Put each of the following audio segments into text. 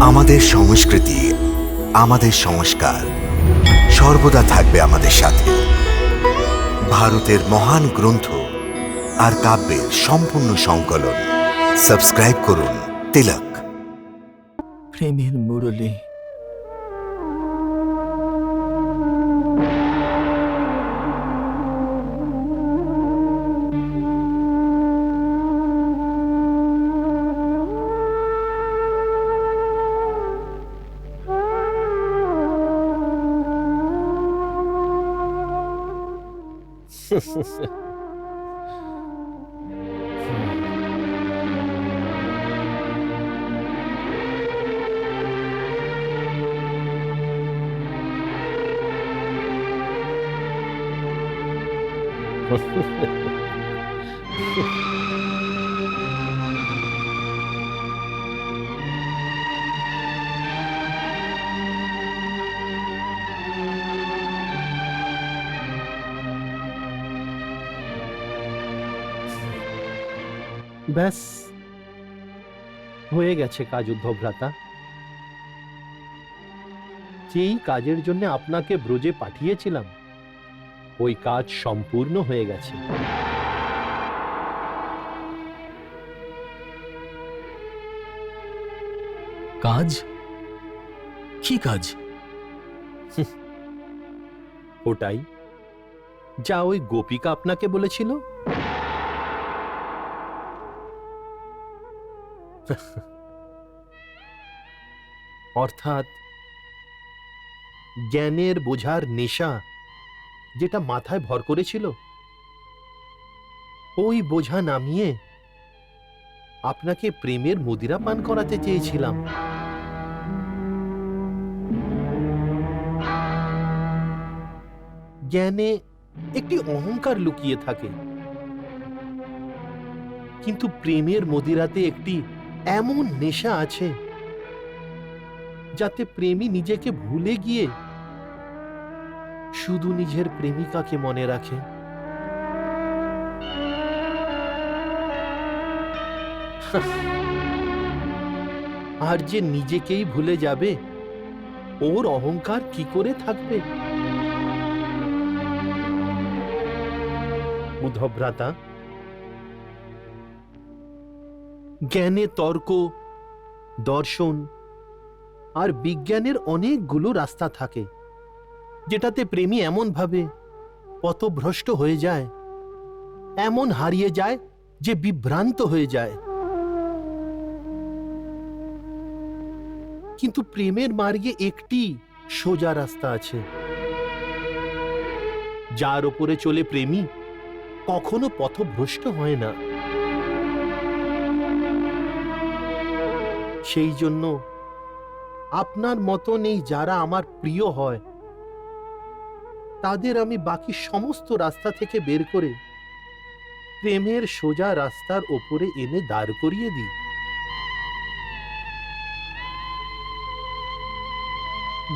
আমাদের সংস্কৃতি, আমাদের সংস্কার সর্বদা থাকবে আমাদের সাথে। ভারতের মহান গ্রন্থ আর কাব্যের সম্পূর্ণ সংকলন। সাবস্ক্রাইব করুন তিলক। প্রেমের মুরলি। Ha ha ha. ব্যাস হয়ে গেছে কাজ উদ্ধভ্রাতা। যেই কাজের জন্য আপনাকে ব্রজে পাঠিয়েছিলাম ওই কাজ সম্পূর্ণ হয়ে গেছে। কাজ? কি কাজ? ওটাই। যা ওই গোপিকা আপনাকে বলেছিল? অর্থাৎ জ্ঞানের বোঝার নেশা যেটা মাথায় ভর করেছিল, ওই বোঝা নামিয়ে আপনাকে প্রেমের মদিরা পান করাতে চেয়েছিলাম। জ্ঞানে একটি অহংকার লুকিয়ে থাকে, কিন্তু প্রেমের মদিরাতে একটি এমন নেশা আছে যাতে প্রেমী নিজেকে ভুলে গিয়ে শুধু নিজের প্রেমিকাকে মনে রাখে। আর যে নিজেকেই ভুলে যাবে, ওর অহংকার কি করে থাকবে? উদ্ধভ্রাতা জ্ঞানে তর্ক, দর্শন আর বিজ্ঞানের অনেকগুলো রাস্তা থাকে, যেটাতে প্রেমী এমনভাবে পথভ্রষ্ট হয়ে যায়, এমন হারিয়ে যায় যে বিভ্রান্ত হয়ে যায়। কিন্তু প্রেমের মার্গে একটি সোজা রাস্তা আছে। যার ওপরে চলে প্রেমী কখনো পথভ্রষ্ট হয় না। সেই জন্য আপনার মতন এই যারা আমার প্রিয় হয়, তাদের আমি বাকি সমস্ত রাস্তা থেকে বের করে প্রেমের সোজা রাস্তার ওপরে এনে দাঁড় করিয়ে দিই।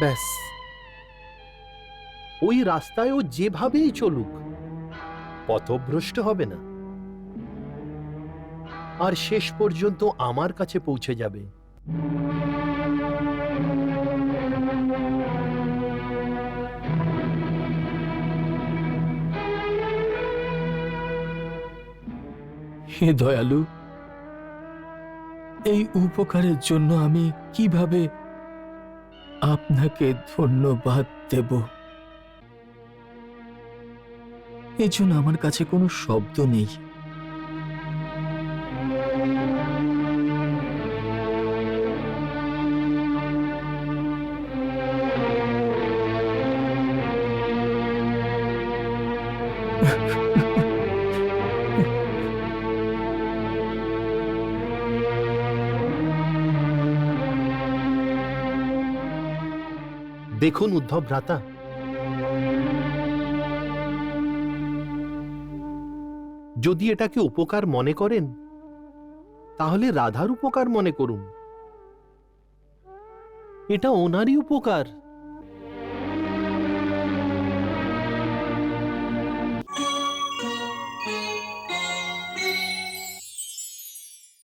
ব্যাস। ওই রাস্তায় ও যেভাবেই চলুক, পথভ্রষ্ট হবে না। আর শেষ পর্যন্ত আমার কাছে পৌঁছে যাবে। হে দয়ালু, এই উপকারের জন্য আমি কীভাবে আপনাকে ধন্যবাদ দেব? এই জন্য আমার কাছে কোনো শব্দ নেই। দেখুন উদ্ধব ভ্রাতা। যদি এটাকে উপকার মনে করেন, তাহলে রাধার উপকার মনে করুন। এটা ওনারই উপকার।